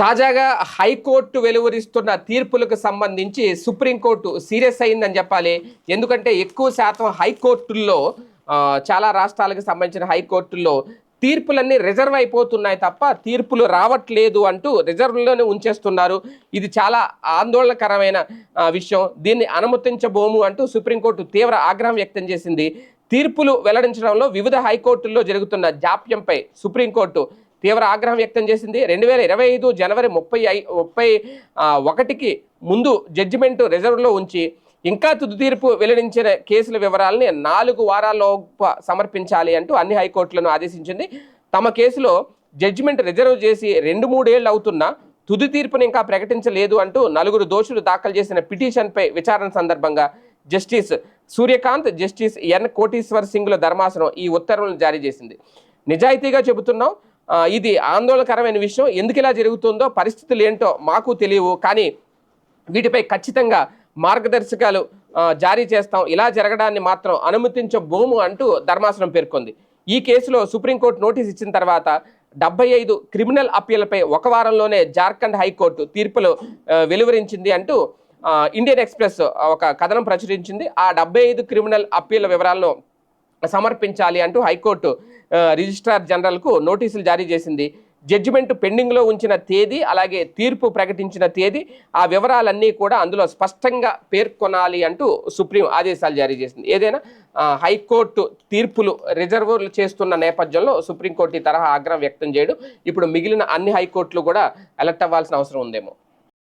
తాజాగా హైకోర్టు వెలువరిస్తున్న తీర్పులకు సంబంధించి supreme court serious అయిందని చెప్పాలి. ఎందుకంటే ఎక్కువ శాతం హైకోర్టుల్లో చాలా రాష్ట్రాలకు సంబంధించిన హైకోర్టుల్లో తీర్పులన్నీ రిజర్వ్ అయిపోతున్నాయి తప్ప తీర్పులు రావట్లేదు అంటూ రిజర్వ్లోనే ఉంచేస్తున్నారు. ఇది చాలా ఆందోళనకరమైన విషయం. దీన్ని అనుమతించబోము అంటూ సుప్రీంకోర్టు తీవ్ర ఆగ్రహం వ్యక్తం చేసింది. తీర్పులు వెల్లడించడంలో వివిధ హైకోర్టుల్లో జరుగుతున్న జాప్యంపై సుప్రీంకోర్టు తీవ్ర ఆగ్రహం వ్యక్తం చేసింది. రెండు వేల ఇరవై ఐదు జనవరి ముప్పై ఐ ముప్పై ఒకటికి ముందు జడ్జిమెంట్ రిజర్వ్లో ఉంచి ఇంకా తుది తీర్పు వెల్లడించిన కేసుల వివరాలని నాలుగు వారాల్లో సమర్పించాలి అంటూ అన్ని హైకోర్టులను ఆదేశించింది. తమ కేసులో జడ్జిమెంట్ రిజర్వ్ చేసి రెండు మూడేళ్ళు అవుతున్నా తుది తీర్పును ఇంకా ప్రకటించలేదు అంటూ నలుగురు దోషులు దాఖలు చేసిన పిటిషన్పై విచారణ సందర్భంగా justice Suryakant justice N Koteswar సింగ్ల ధర్మాసనం ఈ ఉత్తర్వులను జారీ చేసింది. నిజాయితీగా చెబుతున్నాం ఇది ఆందోళనకరమైన విషయం. ఎందుకు ఇలా జరుగుతుందో పరిస్థితులు ఏంటో మాకు తెలియవు. కానీ వీటిపై ఖచ్చితంగా మార్గదర్శకాలు జారీ చేస్తాం. ఇలా జరగడాన్ని మాత్రం అనుమతించబోము అంటూ ధర్మాసనం పేర్కొంది. ఈ కేసులో సుప్రీంకోర్టు నోటీస్ ఇచ్చిన తర్వాత డెబ్బై ఐదు క్రిమినల్ అప్పీలపై ఒక వారంలోనే జార్ఖండ్ హైకోర్టు తీర్పులు వెలువరించింది అంటూ ఇండియన్ ఎక్స్ప్రెస్ ఒక కథనం ప్రచురించింది. ఆ డెబ్బై ఐదు క్రిమినల్ అప్పీల వివరాలను సమర్పించాలి అంటూ హైకోర్టు రిజిస్ట్రార్ జనరల్కు నోటీసులు జారీ చేసింది. జడ్జిమెంట్ పెండింగ్లో ఉంచిన తేదీ అలాగే తీర్పు ప్రకటించిన తేదీ ఆ వివరాలన్నీ కూడా అందులో స్పష్టంగా పేర్కొనాలి అంటూ సుప్రీం ఆదేశాలు జారీ చేసింది. ఏదైనా హైకోర్టు తీర్పులు రిజర్వర్లు చేస్తున్న నేపథ్యంలో సుప్రీంకోర్టు ఈ తరహా ఆగ్రహం వ్యక్తం చేయడం ఇప్పుడు మిగిలిన అన్ని హైకోర్టులు కూడా అలర్ట్ అవ్వాల్సిన అవసరం ఉందేమో.